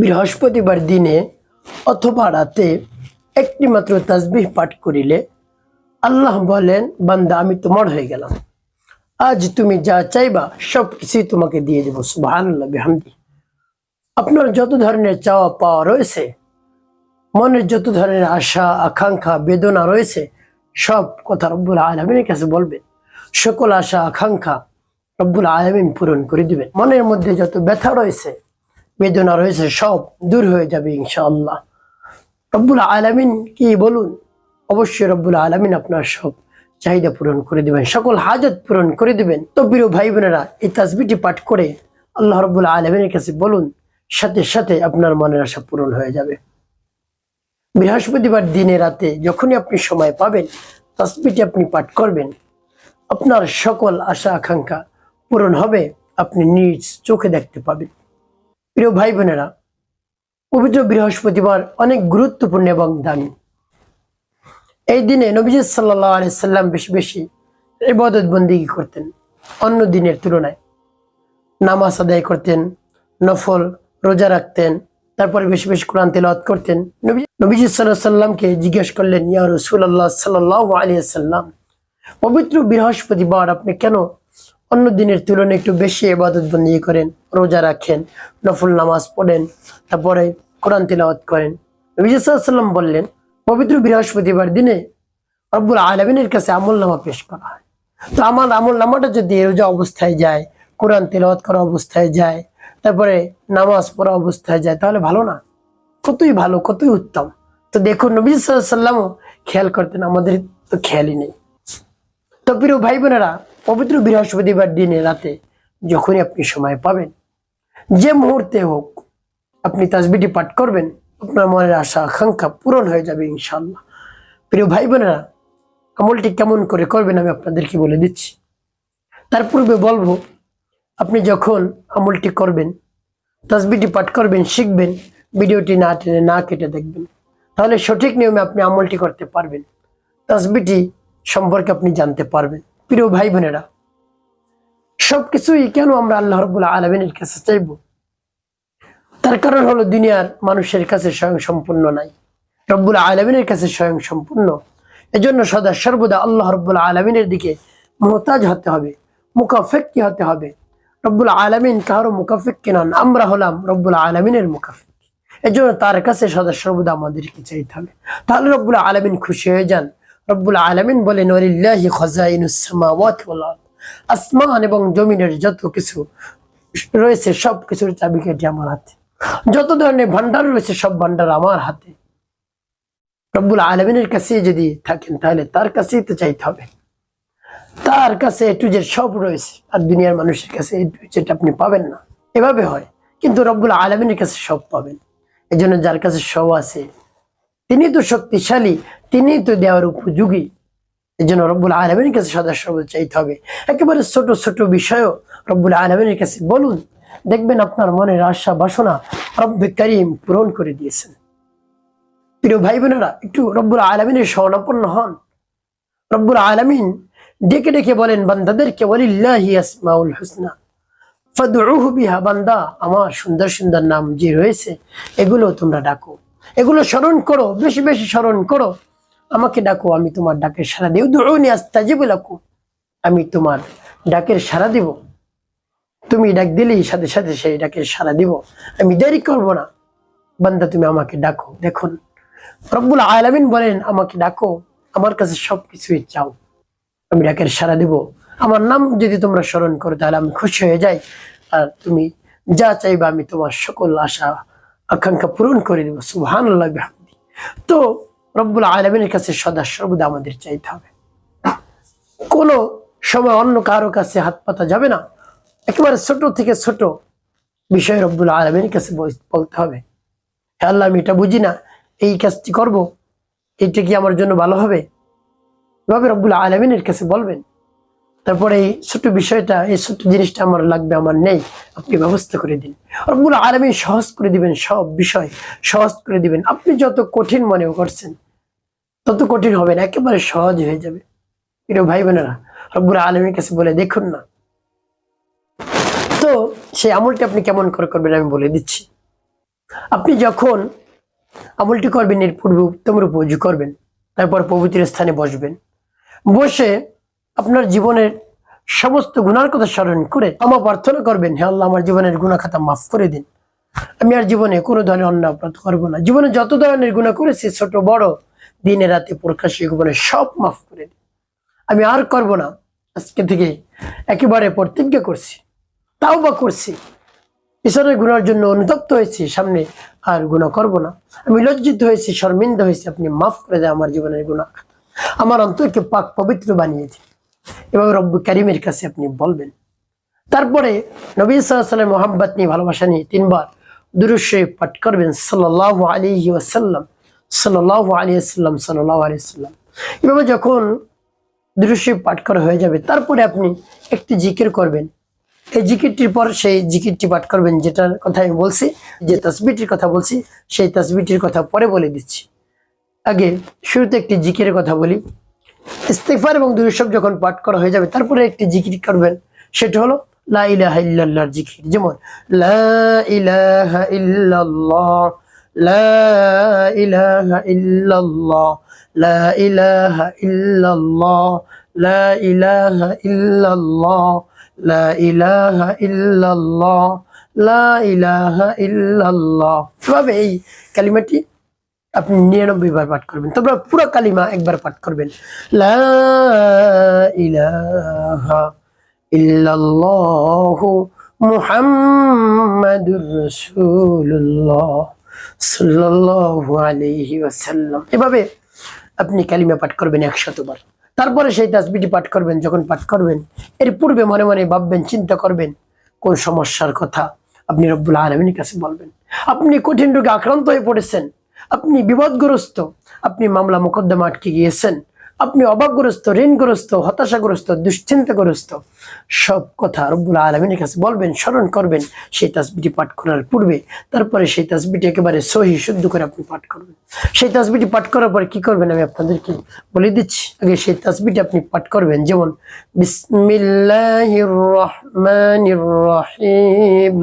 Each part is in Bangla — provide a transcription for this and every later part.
বৃহস্পতিবার দিনে অথবা রাতে একটি মাত্র তাসবিহ পাঠ করিলে আল্লাহ বলেন, বান্দা, আমি তোমার হয়ে গেলাম। আজ তুমি যা চাইবা, সব কিছুই তোমাকে দিয়ে দেবো। সুবহানাল্লাহ, বিহামদি। আপনার যত ধরনের চাওয়া পাওয়া রয়েছে, মনের যত ধরনের আশা, আকাঙ্ক্ষা, বেদনা রয়েছে, সব কথা রব্বুল আলমিনের কাছে বলবেন। সকল আশা, আকাঙ্ক্ষা রব্বুল আলমিন পূরণ করে দিবেন। মনের মধ্যে যত ব্যথা রয়েছে বেদনা রয়েছে সব দূর হয়ে যাবে ইনশাআল্লাহ। রব্বুল আলমিন কি বলুন? অবশ্যই রব্বুল আলমিন আপনার সব চাহিদা পূরণ করে দিবেন, সকল হাজত পূরণ করে দিবেন। তো প্রিয় ভাই বোনেরা, এই তাসবিটি পাঠ করে আল্লাহ রব্বুল আলমিনের কাছে বলুন, সাথে সাথে আপনার মনের আশা পূরণ হয়ে যাবে। বৃহস্পতিবার দিনে রাতে যখনই আপনি সময় পাবেন তসবিটি আপনি পাঠ করবেন, আপনার সকল আশা আকাঙ্ক্ষা পূরণ হবে, আপনি নিজ চোখে দেখতে পাবেন। প্রিয় ভাই বোনেরা পবিত্র বৃহস্পতিবার অনেক গুরুত্বপূর্ণ এবং দামি। এই দিনে নবীজ সাল্লাহ আলি সাল্লাম বেশি বেশি ইবাদত বন্দিগি করতেন, অন্য দিনের তুলনায়। নামাজ আদায় করতেন, নফল রোজা রাখতেন, তারপরে বেশি বেশি কোরআন তেলাওয়াত করতেন। নবী- নবীজি সাল্লাহ সাল্লামকে জিজ্ঞেস করলেন, ইয়া রসুল্লাহ সাল্লাহ আলিয়া সাল্লাম, পবিত্র বৃহস্পতিবার আপনি কেন অন্য দিনের তুলনায় একটু বেশি এবাদত বন্দি করেন, রোজা রাখেন, নফল নামাজ পড়েন, তারপরে কোরআন তেলাওয়াত করেন। নবীজি বললেন, পবিত্র বৃহস্পতিবার দিনে রব্বুল আলমিনের কাছে আমল নামা পেশ করা হয়। তো আমার আমল নামাটা যদি রোজা অবস্থায় যায়, কোরআন তেলাওয়াত করা অবস্থায় যায়, তারপরে নামাজ পড়া অবস্থায় যায়, তাহলে ভালো না। কতই ভালো, কতই উত্তম। তো দেখুন, নবী সাল্লামও খেয়াল করতেন, আমাদের তো খেয়ালই নেই। তো প্রিয় ভাই বোনেরা পবিত্র বৃহস্পতিবার দিনে, রাতে যখনই আপনি সময় পাবেন, যে মুহূর্তে হোক আপনি তাসবিটি পাঠ করবেন, আপনার মনের আশা, আকাঙ্ক্ষা পূরণ হয়ে যাবে ইনশাল্লাহ প্রিয় ভাই বোনেরা আমলটি কেমন করে করবেন আমি আপনাদেরকে বলে দিচ্ছি। তার পূর্বে বলব, আপনি যখন আমলটি করবেন তাসবিটি পাঠ করবেন, শিখবেন, ভিডিওটি না টেনে না কেটে দেখবেন, তাহলে সঠিক নিয়মে আপনি আমলটি করতে পারবেন। তাসবিটি সম্পর্কে আপনি জানতে পারবেন। প্রিয় ভাই বোনেরা, সবকিছুই কেন আমরা আল্লাহ রবুল্লা আলমিনের কাছে চাইব? তার কারণ হলো দুনিয়ার মানুষের কাছে স্বয়ং সম্পূর্ণ নাই, রব্বুল আলমিনের কাছে স্বয়ং সম্পূর্ণ। এজন্য সদা সর্বদা আল্লাহ রব্বুল আলমিনের দিকে মোহতাজ হতে হবে, মুকাফেক্কি হতে হবে। রব্বুল আলমিন কারও মুকাফিক্কি নন, আমরা হলাম রব্বুল আলমিনের মুকাফিক এজন্য তার কাছে সদা সর্বদা আমাদেরকে চাইতে হবে। তাহলে রব্বুল আলমিন খুশি হয়ে যান রব্বুল আলমিন বলেন। আসমান এবং জমিনের যত কিছু রয়েছে, সব কিছুর চাবিকাঠি আমার হাতে। যত ধরনের ভান্ডার রয়েছে, সব ভান্ডার আমার হাতে। রব্বুল আলমিনের কাছে যদি থাকেন, তাহলে তার কাছেই তো চাইতে হবে। তার কাছে এ টু জেড সব রয়েছে। আর দুনিয়ার মানুষের কাছে এ টু জেড আপনি পাবেন না। এভাবে হয়। কিন্তু রব্বুল আলমিনের কাছে সব পাবেন। এই যার কাছে সব আছে তিনি তো শক্তিশালী, তিনি তো দেওয়ার উপযোগী। এই জন্য রব্বুল আলমিনের কাছে সদা সর্বদা চাইতে হবে। একেবারে ছোট ছোট বিষয়ও রব্বুল আলমিনের কাছে বলুন, দেখবেন আপনার মনের আশা, বাসনা রব্বে করিম পূরণ করে দিয়েছেন। প্রিয় ভাই বোনেরা একটু রব্বুল আলমিনের স্বর্ণাপন্ন হন। রব্বুল আলমিন ডেকে ডেকে বলেন, বান্দাদেরকে ওয়ালিল্লাহি আসমাউল হুসনা, ফাদউহু বিহা, বান্দা, আমার সুন্দর সুন্দর নাম যে রয়েছে, এগুলো তোমরা ডাকো। এগুলো স্মরণ করো, বেশি বেশি স্মরণ করো। আমাকে ডাকো, আমি তোমার ডাকের সারা দিই উদউনি আস্তাজিবু আমি তোমার ডাকের সারা দিব। তুমি ডাক দিলেই সাথে সাথে সেই ডাকের সারা দিব। আমি দেরি করব না। বান্দা, তুমি আমাকে ডাকো। দেখুন, রব্বুল আলামিন বলেন, আমাকে ডাকো, আমার কাছে সবকিছুই চাও। আমি ডাকের সারা দিব। আমার নাম যদি তোমরা স্মরণ করো, তাহলে আমি খুশি হয়ে যাই। আর তুমি যা চাইবা, আমি তোমার সকল আশা আকাঙ্ক্ষা পূরণ করে দেবো সুহান তো রব্বুল আলমিনের কাছে সদা সর্বদা আমাদের চাইতে হবে। কোনো সময় অন্য কারও কাছে হাত পাতা যাবে না। একেবারে ছোট থেকে ছোট বিষয় রব্বুল আলমীর কাছে বল- বলতে হবে। হে আল্লাহ, আমি এটা বুঝি না, এই কাজটি করব, এইটা কি আমার জন্য ভালো হবে? এভাবে রব্বুল আলমিনের কাছে বলবেন। তারপরে এই ছোট বিষয়টা, এই ছোট জিনিসটা আমার লাগবে, আমার নেই, আপনি ব্যবস্থা করে দিন। রব্বুল আলমী সহজ করে দিবেন সব বিষয়, সহজ করে দিবেন। আপনি যত কঠিন মনে করছেন, তত কঠিন হবে না, একেবারে সহজ হয়ে যাবে। প্রিয় ভাই বোনেরা, রব্বুল আলমীর কাছে বলে দেখুন না। তো সেই আমলটি আপনি কেমন করে করবেন আমি বলে দিচ্ছি। আপনি যখন আমলটি করবেন, এর পূর্বে উত্তম রূপে করবেন, তারপর পবিত্র স্থানে বসবেন। বসে আপনার জীবনের সমস্ত গুণার কথা স্মরণ করে আমা প্রার্থনা করবেন। হে আল্লাহ, আমার জীবনের গুণা খাতা মাফ করে দিন। আমি আর জীবনে কোনো ধরনের অন্য অপরাধ করব না। জীবনে যত ধরনের গুণা করেছি, ছোট, বড়, দিনে রাতে প্রকাশ্যে জীবনে সব মাফ করে দিন। আমি আর করব না। আজকে থেকে একেবারে প্রতিজ্ঞা করছি তাও বা করছি। ঈশ্বরের গুণার জন্য অনুতপ্ত হয়েছি, সামনে আর গুণা করব না। আমি লজ্জিত হয়েছি, শর্মিন্দা হয়েছি। আপনি মাফ করে দেয় আমার জীবনের গুণা আমার অন্তরকে পাক পবিত্র বানিয়ে দিন। এবং রব্বু করিমের কাছে আপনি বলবেন। তারপরে নবী সাল্লাম মোহাম্মত নিয়ে ভালোবাসা নিয়ে তিনবার দুরুশে পাঠ করবেন সাল্লাহ আলী ওয়াসাল্লাম সাল্লাহ আলী আসাল্লাম সাল্লাহ আলী সাল্লাম এভাবে যখন দুরুশে পাঠ করা হয়ে যাবে, তারপরে আপনি একটি জিকির করবেন। এই জিকিরটির পর সেই জিকিরটি পাঠ করবেন, যেটার কথা আমি বলছি, যে তসবিটির কথা বলছি, সেই তসবিটির কথা পরে বলে দিচ্ছি। আগে শুরুতে একটি জিকিরের কথা বলি। ইস্তেফার এবং দুরুসব যখন পাঠ করা হয়ে যাবে, তারপরে একটি জিকির করবেন। সেটা হলো, লা ইলাহা ইল্লাল্লাহর জিকির। যেমন, লা ইলাহা ইল্লাল্লাহ, লা ইলাহা ইল্লাল্লাহ, লা ইলাহা ইল্লাল্লাহ, লা ইলাহা ইল্লাল্লাহ, লা ইলাহা ইল্লাল্লাহ, লা ইলাহা ইল্লাল্লাহ। এভাবে এই কালিমাটি আপনি নিরানব্বই বার পাঠ করবেন। তারপর পুরো কালিমা একবার পাঠ করবেন। এভাবে আপনি কালিমা পাঠ করবেন একশতবার তারপরে সেই তাসবিটি পাঠ করবেন, যখন পাঠ করবেন, এর পূর্বে মনে মনে ভাববেন, চিন্তা করবেন, কোন সমস্যার কথা আপনি রব্বুল আলমিনের কাছে বলবেন। আপনি কঠিন রোগে আক্রান্ত হয়ে পড়েছেন আপনি বিপদগ্রস্ত, আপনি মামলা মোকদ্দমা আটকে গিয়েছেন, আপনি অভাবগ্রস্ত ঋণগ্রস্ত, হতাশাগ্রস্ত, দুশ্চিন্তাগ্রস্ত, সব কথা রব্বুল আলমিনের কাছে বলবেন, স্মরণ করবেন, সেই তাসবিটি পাঠ করার পূর্বে, তারপরে সেই তাসবিটি একেবারে সহি, শুদ্ধ করে আপনি পাঠ করবেন। সেই তাসবিটি পাঠ করার পরে কি করবেন আমি আপনাদেরকে বলে দিচ্ছি, আগে সেই তাসবিটি আপনি পাঠ করবেন, যেমন, বিসমিল্লাহির রহমানির রহিম।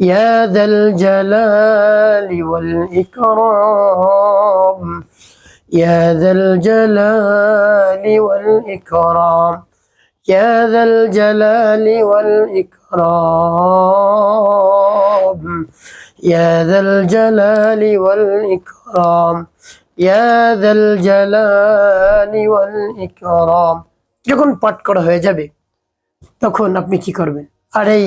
يا ذا الجلال والإكرام يا ذا الجلال والإكرام يا ذا الجلال والإكرام يا ذا الجلال والإكرام يا ذا الجلال والإكرام যখন পাঠ করা হয়ে যাবে তখন আপনি কি করবেন আর এই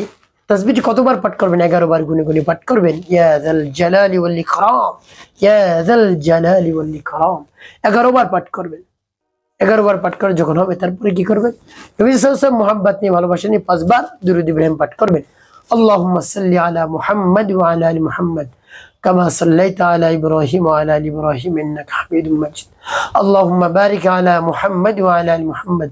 তসবিটি কতবার পাঠ করবেন এগারো বার গুনে গুনে পাঠ করবেন ইয়াদাল জালালি ওয়াল ইকরাম ইয়াদাল জালালি ওয়াল ইকরাম এগারো বার পাঠ করবেন এগারো বার পাঠ করে যখন হবে তারপরে কি করবেন নবী সাল্লাল্লাহু মোহাম্মত নিয়ে ভালোবাসা নিয়ে পাঁচবার দুরুদ ইব্রাহিম পাঠ করবেন اللهم صل على محمد وعلى ال محمد كما صليت على ابراهيم وعلى ال ابراهيم انك حميد مجيد اللهم بارك على محمد وعلى ال محمد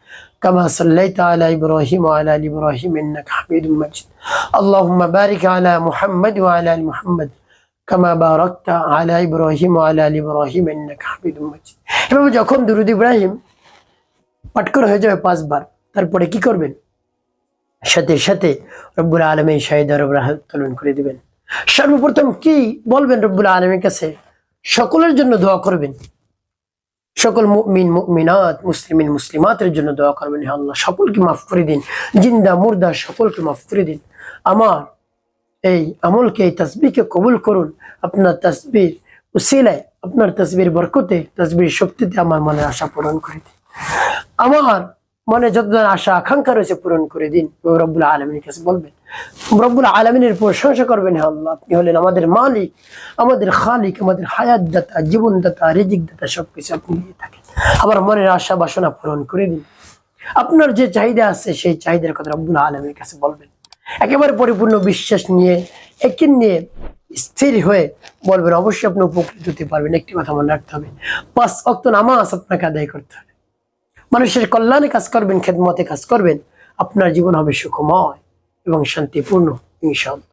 كما صليت على إبراهيم وعلى آل إبراهيم إنك حميد مجيد اللهم بارك على محمد وعلى آل محمد كما باركت على إبراهيم وعلى آل إبراهيم إنك حميد مجيد এভাবে যখন দুরুদ ইব্রাহিম পাঠ করা হয়ে যাবে পাঁচবার তারপরে কি করবেন সাথে সাথে রব্বুল আলমী শাহিদ উত্তোলন করে দিবেন সর্বপ্রথম কি বলবেন রব্বুল আলমীর কাছে সকলের জন্য দোয়া করবেন সকল মুমিন, মুমিনাত, মুসলিমিন, মুসলিমাতের জন্য দোয়া করবেন আল্লাহ। সকলকে মাফ করে দিন। জিন্দা, মুর্দা, সকলকে মাফ করে দিন। আমার এই আমলকে, এই তসবিকে কবুল করুন। আপনার তসবির উসিলায়, আপনার তসবির বরকতে, তসবির শক্তিতে আমার মনের আশা পূরণ করে দিন। আমার মনে যত আশা, আকাঙ্ক্ষা রয়েছে পূরণ করে দিন। রব্বুল আলমিনের কাছে বলবেন, রব্বুল আলমিনের প্রশংসা করবেন হে আল্লাহ। আপনি হলেন আমাদের মালিক, আমাদের খালিক, আমাদের হায়াত দাতা জীবন দাতা রিজিক দাতা সবকিছু আপনি দিয়ে থাকেন। আমার মনের আশা, বাসনা পূরণ করে দিন। আপনার যে চাহিদা আছে, সেই চাহিদার কথা রব্বুল আলমের কাছে বলবেন। একেবারে পরিপূর্ণ বিশ্বাস নিয়ে একে নিয়ে স্থির হয়ে বলবেন, অবশ্যই আপনি উপকৃত হতে পারবেন। একটি কথা মনে রাখতে হবে, পাঁচ অক্ত নামাজ আপনাকে আদায় করতে হবে। মানুষের কল্যাণে কাজ করবেন খেদমতে কাজ করবেন আপনার জীবন হবে সুখময় এবং শান্তিপূর্ণ ইনশাআল্লাহ।